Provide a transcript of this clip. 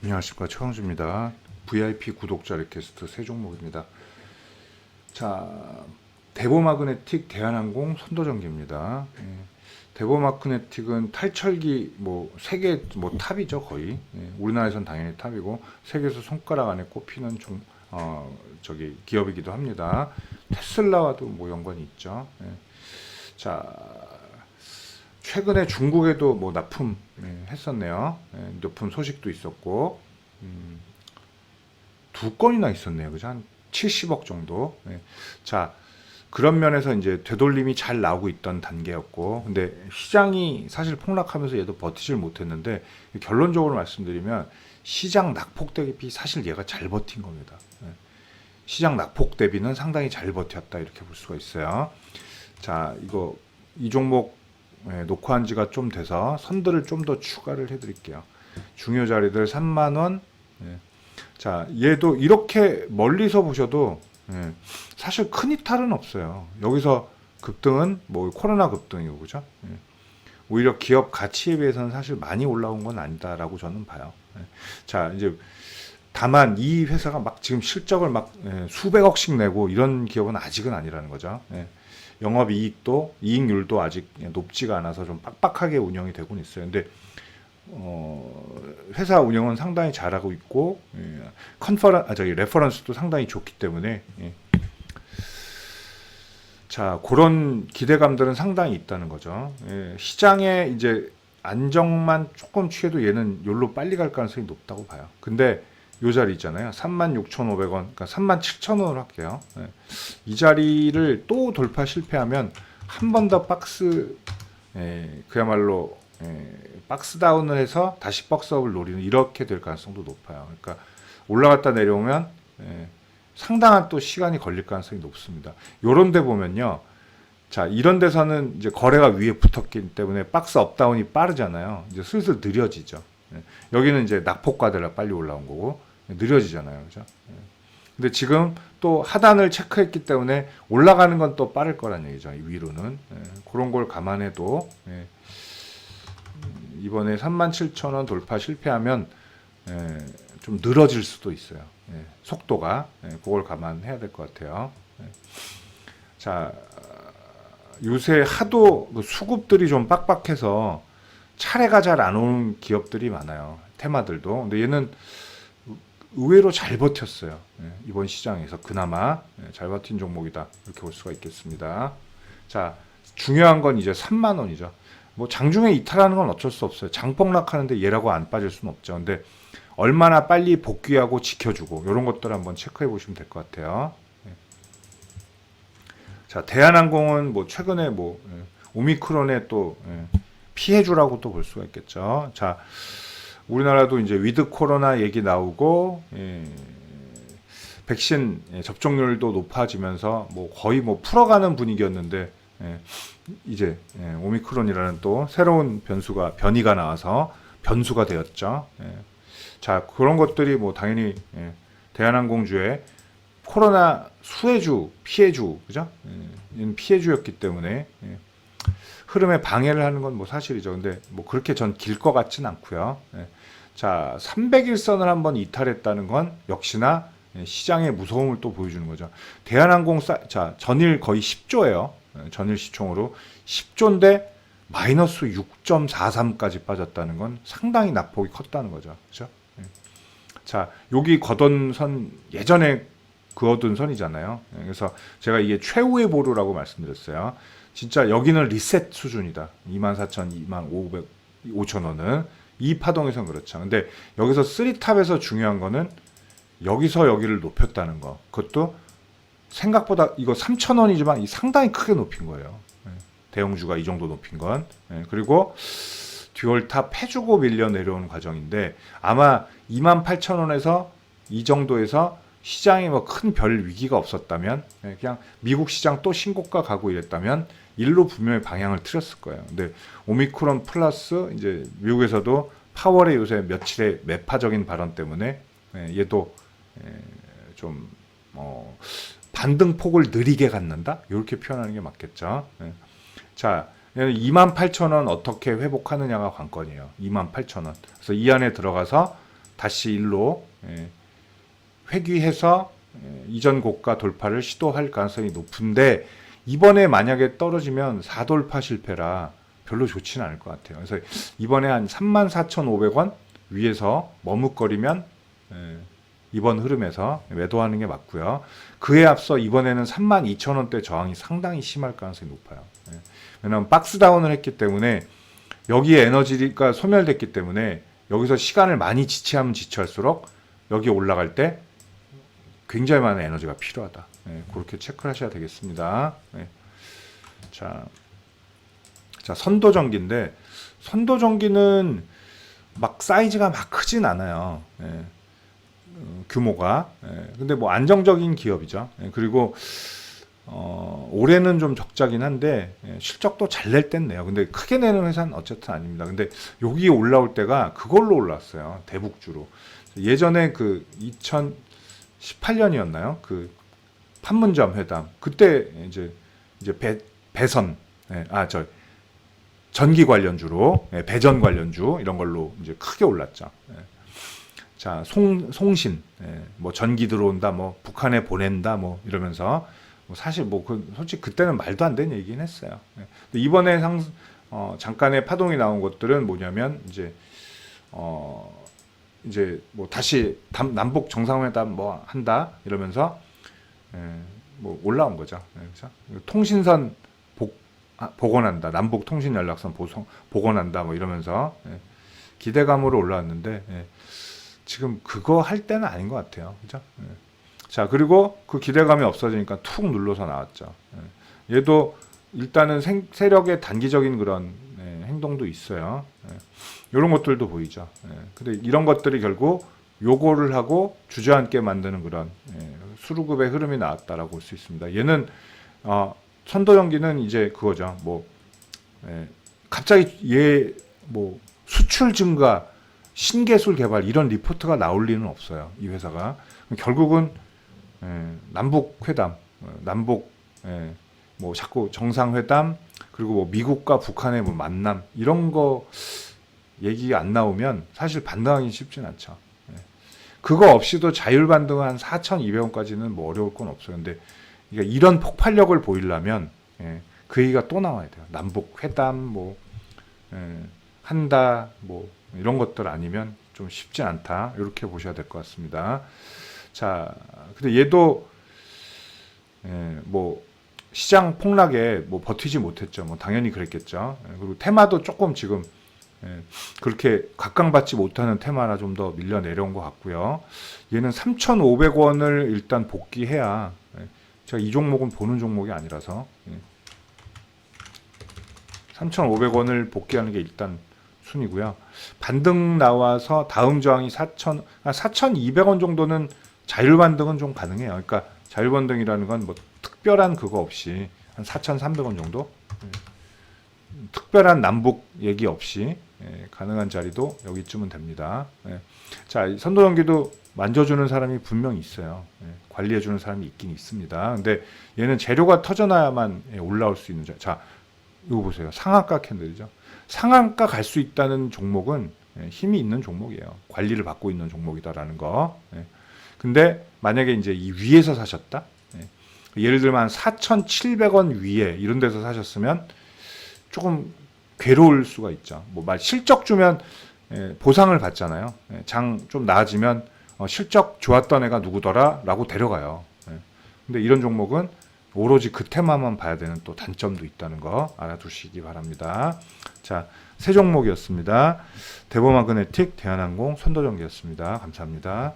안녕하십니까 최광주입니다. VIP 구독자 리퀘스트 세 종목입니다. 자 대보마그네틱 대한항공 선도전기입니다. 예, 대보마그네틱은 탈철기 뭐 세계 뭐 탑이죠 거의. 예, 우리나라에선 당연히 탑이고 세계에서 손가락 안에 꼽히는 종 어, 저기 기업이기도 합니다. 테슬라와도 뭐 연관이 있죠. 예. 자 최근에 중국에도 뭐 납품 예, 했었네요. 예, 납품 소식도 있었고 음, 두 건이나 있었네요. 그죠? 한 70억 정도. 예. 자 그런 면에서 이제 되돌림이 잘 나오고 있던 단계였고, 근데 시장이 사실 폭락하면서 얘도 버티질 못했는데 결론적으로 말씀드리면 시장 낙폭 대비 사실 얘가 잘 버틴 겁니다. 예. 시장 낙폭 대비는 상당히 잘 버텼다 이렇게 볼 수가 있어요. 자 이거 이 종목 예, 녹화한 지가 좀 돼서 선들을 좀 더 추가를 해드릴게요. 중요 자리들 3만 원. 예. 자, 얘도 이렇게 멀리서 보셔도 예, 사실 큰 이탈은 없어요. 여기서 급등은 뭐 코로나 급등이고 그죠? 예. 오히려 기업 가치에 비해서는 사실 많이 올라온 건 아니다라고 저는 봐요. 예. 자, 이제 다만 이 회사가 막 지금 실적을 막 예, 수백억씩 내고 이런 기업은 아직은 아니라는 거죠. 예. 영업 이익도 이익률도 아직 높지가 않아서 좀 빡빡하게 운영이 되고는 있어요. 근데 어, 회사 운영은 상당히 잘하고 있고 예, 컨퍼런 아 저기 레퍼런스도 상당히 좋기 때문에 예. 자 그런 기대감들은 상당히 있다는 거죠. 예, 시장에 이제 안정만 조금 취해도 얘는 요로 빨리 갈 가능성이 높다고 봐요. 근데 요 자리 있잖아요. 36,500원, 그러니까 37,000원으로 할게요. 예. 이 자리를 또 돌파 실패하면 한 번 더 박스, 예, 그야말로 예, 박스 다운을 해서 다시 박스업을 노리는 이렇게 될 가능성도 높아요. 그러니까 올라갔다 내려오면 예, 상당한 또 시간이 걸릴 가능성이 높습니다. 요런 데 보면요. 자, 이런 데서는 이제 거래가 위에 붙었기 때문에 박스 업다운이 빠르잖아요. 이제 슬슬 느려지죠. 예, 여기는 이제 낙폭과대라 빨리 올라온 거고 느려지잖아요. 그죠? 예. 근데 지금 또 하단을 체크했기 때문에 올라가는 건 또 빠를 거란 얘기죠. 이 위로는. 예, 그런 걸 감안해도 예, 음, 이번에 37,000원 돌파 실패하면 예, 좀 늘어질 수도 있어요. 예, 속도가. 예, 그걸 감안해야 될 것 같아요. 예. 자, 요새 하도 그 수급들이 좀 빡빡해서 차례가 잘 안 오는 기업들이 많아요. 테마들도. 근데 얘는 의외로 잘 버텼어요. 예, 이번 시장에서 그나마 예, 잘 버틴 종목이다. 이렇게 볼 수가 있겠습니다. 자, 중요한 건 이제 3만 원이죠. 뭐 장중에 이탈하는 건 어쩔 수 없어요. 장폭락하는데 얘라고 안 빠질 수는 없죠. 근데 얼마나 빨리 복귀하고 지켜주고 이런 것들 한번 체크해 보시면 될 것 같아요. 예. 자, 대한항공은 뭐 최근에 뭐 예, 오미크론에 또 예, 피해주라고 또 볼 수가 있겠죠. 자, 우리나라도 이제 위드 코로나 얘기 나오고 예, 백신 예, 접종률도 높아지면서 뭐 거의 뭐 풀어가는 분위기였는데 예, 이제 예, 오미크론이라는 또 새로운 변수가 변이가 나와서 변수가 되었죠. 예. 자 그런 것들이 뭐 당연히 예, 대한항공주의 코로나 수혜주 피해주 그죠? 예, 피해주였기 때문에 예, 흐름에 방해를 하는 건 뭐 사실이죠. 근데 뭐 그렇게 전 길 것 같진 않고요. 예. 자, 300일선을 한번 이탈했다는 건 역시나 예, 시장의 무서움을 또 보여주는 거죠. 대한항공 사, 자, 전일 거의 10조예요. 전일 시총으로 10조인데 마이너스 6.43까지 빠졌다는 건 상당히 낙폭이 컸다는 거죠. 그렇죠? 예. 자, 여기 걷은 선 예전에 그어둔 선이잖아요. 예, 그래서 제가 이게 최후의 보루라고 말씀드렸어요. 진짜 여기는 리셋 수준이다. 24,000, 25,000, 5,000원은 이 파동에선 그렇죠. 근데 여기서 3탑에서 중요한 거는 여기서 여기를 높였다는 거. 그것도 생각보다 이거 3,000원이지만 상당히 크게 높인 거예요. 예, 대형주가 이 정도 높인 건. 예, 그리고 듀얼탑 해주고 밀려 내려오는 과정인데 아마 28,000원에서 이 정도에서 시장에 뭐 큰 별 위기가 없었다면 예, 그냥 미국 시장 또 신고가 가고 이랬다면 일로 분명히 방향을 틀었을 거예요. 근데 오미크론 플러스 이제 미국에서도 파월의 요새 며칠의 매파적인 발언 때문에 예, 얘도 예, 좀 어, 반등폭을 느리게 갖는다 이렇게 표현하는 게 맞겠죠. 예. 자, 28,000원 어떻게 회복하느냐가 관건이에요. 28,000원. 그래서 이 안에 들어가서 다시 일로 예, 회귀해서 예, 이전 고가 돌파를 시도할 가능성이 높은데 이번에 만약에 떨어지면 4돌파 실패라 별로 좋지는 않을 것 같아요. 그래서 이번에 한 34,500원 위에서 머뭇거리면 예, 이번 흐름에서 매도하는 게 맞고요. 그에 앞서 이번에는 32,000원대 저항이 상당히 심할 가능성이 높아요. 예. 왜냐하면 박스 다운을 했기 때문에 여기에 에너지가 소멸됐기 때문에 여기서 시간을 많이 지체하면 지체할수록 여기 올라갈 때 굉장히 많은 에너지가 필요하다. 예, 그렇게 체크를 하셔야 되겠습니다. 예. 자, 자 선도 전기인데 선도 전기는 막 사이즈가 막 크진 않아요. 예. 어, 규모가. 예. 근데 뭐 안정적인 기업이죠. 예. 그리고 어, 올해는 좀 적자긴 한데 예, 실적도 잘 낼 땐 내요. 근데 크게 내는 회사는 어쨌든 아닙니다. 근데 여기 올라올 때가 그걸로 올랐어요. 대북주로. 예전에 그 2018년이었나요? 그 판문점 회담 그때 이제 이제 배 배선 예, 아저 전기 관련주로 예, 배전 관련주 이런 걸로 이제 크게 올랐죠. 예. 자, 송 송신 예, 뭐 전기 들어온다, 뭐 북한에 보낸다, 뭐 이러면서 뭐 사실 뭐 그 솔직히 그때는 말도 안 되는 얘기긴 했어요. 예. 근데 이번에 상 어, 잠깐의 파동이 나온 것들은 뭐냐면 이제 어 이제 뭐 다시 담, 남북 정상회담 뭐 한다 이러면서 예, 뭐 올라온 거죠. 예, 그래서 통신선 복 아, 복원한다, 남북 통신 연락선 보송 복원한다 뭐 이러면서 예, 기대감으로 올라왔는데 예, 지금 그거 할 때는 아닌 것 같아요. 그죠? 예. 자 그리고 그 기대감이 없어지니까 툭 눌러서 나왔죠. 예. 얘도 일단은 생, 세력의 단기적인 그런 예, 행동도 있어요. 예. 이런 것들도 보이죠. 예. 근데 이런 것들이 결국 요거를 하고 주저앉게 만드는 그런 예, 수루급의 흐름이 나왔다라고 볼 수 있습니다. 얘는 어, 선도 연기는 이제 그거죠. 뭐 예, 갑자기 얘 뭐 수출 증가, 신기술 개발 이런 리포트가 나올 리는 없어요. 이 회사가 결국은 예, 남북 회담, 어, 남북 예, 뭐 자꾸 정상회담 그리고 뭐 미국과 북한의 뭐 만남 이런 거 얘기 안 나오면 사실 반등하기 쉽진 않죠. 예. 그거 없이도 자율 반등 한 4,200원까지는 뭐 어려울 건 없어요. 근데 그러니까 이런 폭발력을 보이려면 예, 그 얘기가 또 나와야 돼요. 남북 회담 뭐 예, 한다 뭐 이런 것들 아니면 좀 쉽지 않다 이렇게 보셔야 될 것 같습니다. 자, 근데 얘도 예, 뭐 시장 폭락에 뭐 버티지 못했죠. 뭐 당연히 그랬겠죠. 예, 그리고 테마도 조금 지금 예, 그렇게 각광받지 못하는 테마라 좀더 밀려 내려온 것 같고요. 얘는 3,500원을 일단 복귀해야 예, 제가 이 종목은 보는 종목이 아니라서 예, 3,500원을 복귀하는 게 일단 순이고요. 반등 나와서 다음 저항이 4,000, 아, 4,200원 정도는 자율 반등은 좀 가능해요. 그러니까 자율 반등이라는 건 뭐 특별한 그거 없이 한 4,300원 정도 예. 특별한 남북 얘기 없이 예, 가능한 자리도 여기쯤은 됩니다. 예. 자, 이 선도 연기도 만져주는 사람이 분명 있어요. 예, 관리해주는 사람이 있긴 있습니다. 근데 얘는 재료가 터져나야만 예, 올라올 수 있는 자. 자, 이거 보세요. 상한가 캔들이죠. 상한가 갈 수 있다는 종목은 예, 힘이 있는 종목이에요. 관리를 받고 있는 종목이다라는 거. 예. 근데 만약에 이제 이 위에서 사셨다. 예. 예를 들면 한 4,700원 위에 이런 데서 사셨으면 조금 괴로울 수가 있죠. 뭐말 실적 주면 예, 보상을 받잖아요. 예, 장좀 나아지면 어, 실적 좋았던 애가 누구더라라고 데려가요. 예. 근데 이런 종목은 오로지 그 테마만 봐야 되는 또 단점도 있다는 거 알아두시기 바랍니다. 자, 세 종목이었습니다. 대범마그네틱, 대한항공, 선도전기였습니다. 감사합니다.